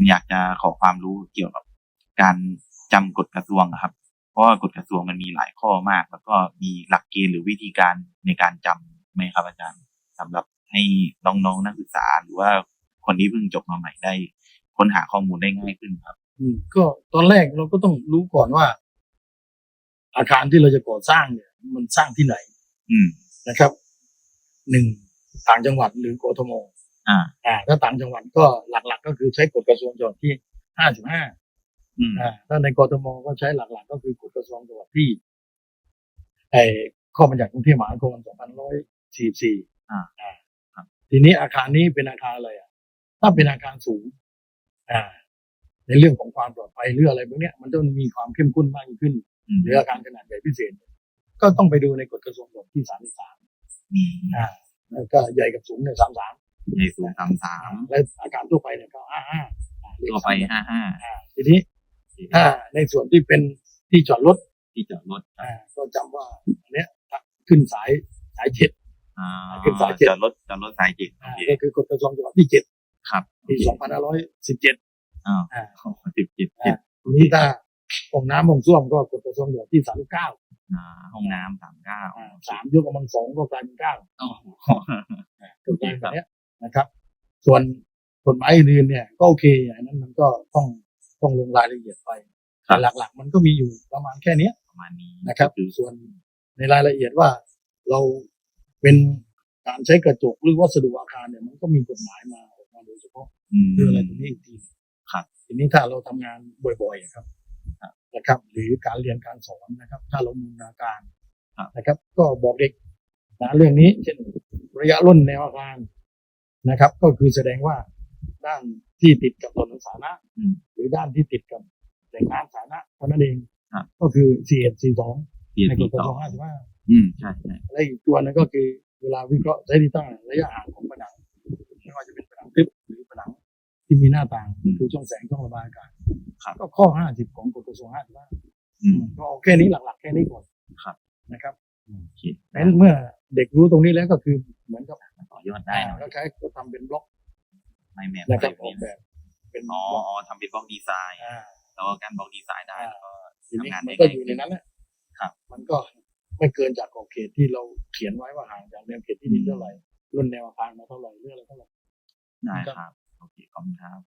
ผมอยากจะขอความรู้เกี่ยวกับการจำกฎกระทรวงอะครับ เพราะว่ากฎกระทรวงมันมีหลายข้อมาก แล้วก็มีหลักเกณฑ์หรือวิธีการในการจำไหมครับอาจารย์สำหรับให้น้องๆนักศึกษาหรือว่าคนที่เพิ่งจบมาใหม่ได้ ค้นหาข้อมูลได้ง่ายขึ้นครับ อืมก็ตอนแรกเราก็ต้องรู้ก่อนว่า อาคารที่เราจะก่อสร้างเนี่ย มันสร้างที่ไหน อืมนะครับหนึ่งต่างจังหวัดหรือกทม อ่าอ่าถ้าต่างจังหวัดก็หลักๆ ก็คือใช้กฎกระทรวงจังหวัดที่ห้าสิบห้าอืมอ่าถ้าในกทมก็ใช้หลักๆ ก็คือกฎกระทรวงจังหวัดที่ไอ้ข้อบัญญัติกรุงเทพมหานคร2544อ่าอ่าครับทีนี้อาคารนี้เป็นอาคารอะไรอะ ถ้าเป็นอาคารสูง อ่า ในเรื่องของความปลอดภัยหรืออะไรพวกเนี้ยมันต้องมีความเข้มข้นมากยิ่งขึ้นอืมหรืออาคารขนาดใหญ่พิเศษ ก็ต้องไปดูในกฎกระทรวงฉบับที่33อืมอ่าแล้วก็ใหญ่กับสูงเนี่ย33 ใหญ่สูงสามสามและอาคารทั่วไปเนี่ยก็55ตัวไปห้าห้าอ่าทีนี้ถ้าในส่วนที่เป็นที่จอดรถที่จอดรถอ่าก็จำว่าอันเนี้ยขึ้นสายสายเจ็ดอ่าขึ้นสายเจ็ดจอดรถจอดรถสายเจ็ดโออ่าเคก็คือกฎกระทรวงฉบับที่เจ็ดครับปีสองพันห้าร้อยสิบเจ็ดอ้าวอ่าสิบเจ็ดเจ็ดทีนี้ถ้าห้องน้ำห้องส้วมก็กฎกระทรวงฉบับที่สามเก้าอ่าห้องน้ำสามเก้าสามยกกำลังสองก็กลายเป็นเก้าโอ้โหก็กลายเป็นแบบเนี้ย นะครับ ส่วนกฎหมายอื่นๆเนี่ย ก็โอเคอันนั้นมันก็ต้องต้องลงรายละเอียดไปแต่หลักๆ มันก็มีอยู่ประมาณแค่เนี้ยประมาณนี้นะครับคือส่วนในรายละเอียดว่าเราเป็นการใช้กระจกหรือวัสดุอาคารเนี่ยมันก็มีกฎหมายมาออกมาโดยเฉพาะอืมเรื่องอะไรตรงนี้อีกทีครับทีนี้ถ้าเราทำงานบ่อยๆครับนะครับ หรือการเรียนการสอนนะครับ ถ้าเรามีนาการครับนะครับ ก็บอกเด็กนะเรื่องนี้เช่นระยะร่นแนวอาคาร นะครับ ก็คือแสดงว่าด้านที่ติดกับถนนสาธารณะอืมหรือด้านที่ติดกับแหล่งน้ำสาธารณะเท่านั้นเองครับก็คือ4 1 4 2เกียรในกติฎกระต่ทรอวง55อืมใช่ใช่และอีกตัวหนึงก็คือเวลาวิเคราะห์ใช้ที่ตั้งระยะห่างของผนังไม่ว่าจะเป็นผนังทึบหรือผนังที่มีหน้าต่างคือช่องแสงช่องระบายอากาศก็ข้อ 50 ของกฎกระทรวง55อืมก็เอาแค่นี้หลักๆ แค่นี้ก่อนครับนะครับโอเคงั้นเมื่อเด็กรู้ตรงนี้แล้วก็คือเหมือนกับต่ อยอดได้เนอะก็ใช้ก็ทำเป็นบล็อกไม่แมปนะอะคไรรับแบบออกนี้แบบเป็นบอ๋อล็อกอ๋อทำเป็นบล็อกดีไซน์ อ่า แล้วก็การบล็อกดีไซน์ได้แล้วก็ทีนี้ทำงานมัได้นก็ง่ายอยู่ในขึ้นนั้นแหละครับ มันก็ไม่เกินจากขอบเขตที่เราเขียนไว้ว่าห่างจากแนวเขตที่ดินเท่าไหร่รุ่นแนวอาคารมาเท่าไหร่เรื่องอะไรเท่าไหร่ ได้ครับ โอเค ขอบคุณครับ